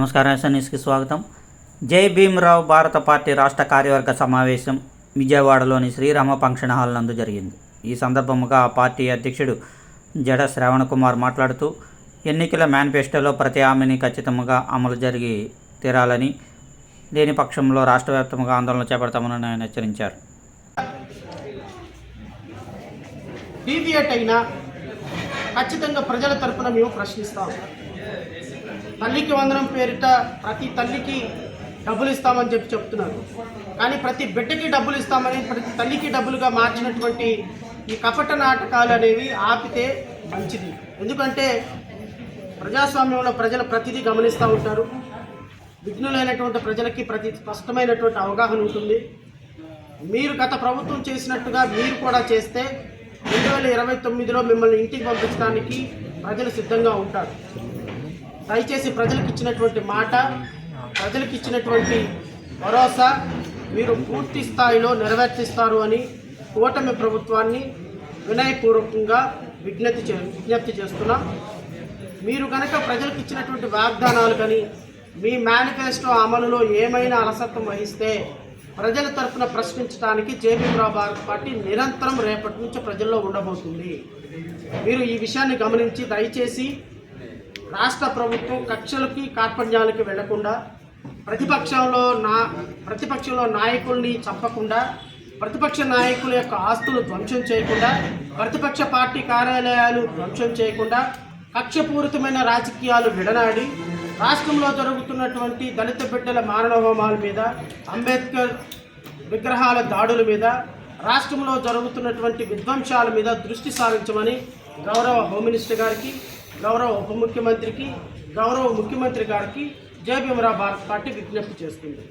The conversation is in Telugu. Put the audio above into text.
నమస్కారం ఎస్ఎన్ఎస్కి స్వాగతం. జై భీమరావు భారత పార్టీ రాష్ట్ర కార్యవర్గ సమావేశం విజయవాడలోని శ్రీరామ ఫంక్షన్ హాల్ నందు జరిగింది. ఈ సందర్భముగా ఆ పార్టీ అధ్యక్షుడు జడ శ్రవణ్ కుమార్ మాట్లాడుతూ ఎన్నికల మేనిఫెస్టోలో ప్రతి హామీని ఖచ్చితంగా అమలు జరిగి తీరాలని లేని పక్షంలో రాష్ట్ర వ్యాప్తంగా ఆందోళన చేపడతామని ఆయన హెచ్చరించారు. డీవియేట్ అయినా ఖచ్చితంగా ప్రజల తరఫున మేము ప్రశ్నిస్తాం. తల్లికి వందనం పేరిట ప్రతి తల్లికి డబ్బులు ఇస్తామని చెప్పి చెప్తున్నారు. కానీ ప్రతి బిడ్డకి డబ్బులు ఇస్తామని ప్రతి తల్లికి డబ్బులుగా మార్చినటువంటి ఈ కపట నాటకాలు అనేవి ఆపితే మంచిది. ఎందుకంటే ప్రజాస్వామ్యంలో ప్రజలు ప్రతిదీ గమనిస్తూ ఉంటారు. విఘ్నులైనటువంటి ప్రజలకి ప్రతి స్పష్టమైనటువంటి అవగాహన ఉంటుంది. మీరు గత ప్రభుత్వం చేసినట్టుగా మీరు కూడా చేస్తే రెండు వేల ఇరవై తొమ్మిదిలో మిమ్మల్ని ఇంటికి పంపించడానికి ప్రజలు సిద్ధంగా ఉంటారు. దయచేసి ప్రజలకు ఇచ్చినటువంటి మాట ప్రజలకు ఇచ్చినటువంటి భరోసా మీరు పూర్తి స్థాయిలో నెరవేర్తిస్తారు అని కూటమి ప్రభుత్వాన్ని వినయపూర్వకంగా విజ్ఞప్తి చే విజ్ఞప్తి చేస్తున్నాం. మీరు కనుక ప్రజలకు ఇచ్చినటువంటి వాగ్దానాలు కానీ మీ మేనిఫెస్టో అమలులో ఏమైనా అలసత్వం వహిస్తే ప్రజల తరఫున ప్రశ్నించడానికి జేపీ భారత్ పార్టీ నిరంతరం రేపటి నుంచి ప్రజల్లో ఉండబోతుంది. మీరు ఈ విషయాన్ని గమనించి దయచేసి రాష్ట్ర ప్రభుత్వం కక్షలకి కార్పణ్యాలకి వెళ్ళకుండా ప్రతిపక్షంలో నా ప్రతిపక్షంలో నాయకుల్ని చంపకుండా ప్రతిపక్ష నాయకుల యొక్క ఆస్తులు ధ్వంసం చేయకుండా ప్రతిపక్ష పార్టీ కార్యాలయాలు ధ్వంసం చేయకుండా కక్షపూరితమైన రాజకీయాలు విడనాడి రాష్ట్రంలో జరుగుతున్నటువంటి దళిత బిడ్డల మారణహోమాల మీద అంబేద్కర్ విగ్రహాల దాడుల మీద రాష్ట్రంలో జరుగుతున్నటువంటి విధ్వంసాల మీద దృష్టి సారించమని గౌరవ హోమ్ మినిస్టర్ గారికి గౌరవ ఉప ముఖ్యమంత్రికి గౌరవ ముఖ్యమంత్రి గారికి జై భీమరావు భారత్ పార్టీ విజ్ఞప్తి చేస్తుంది.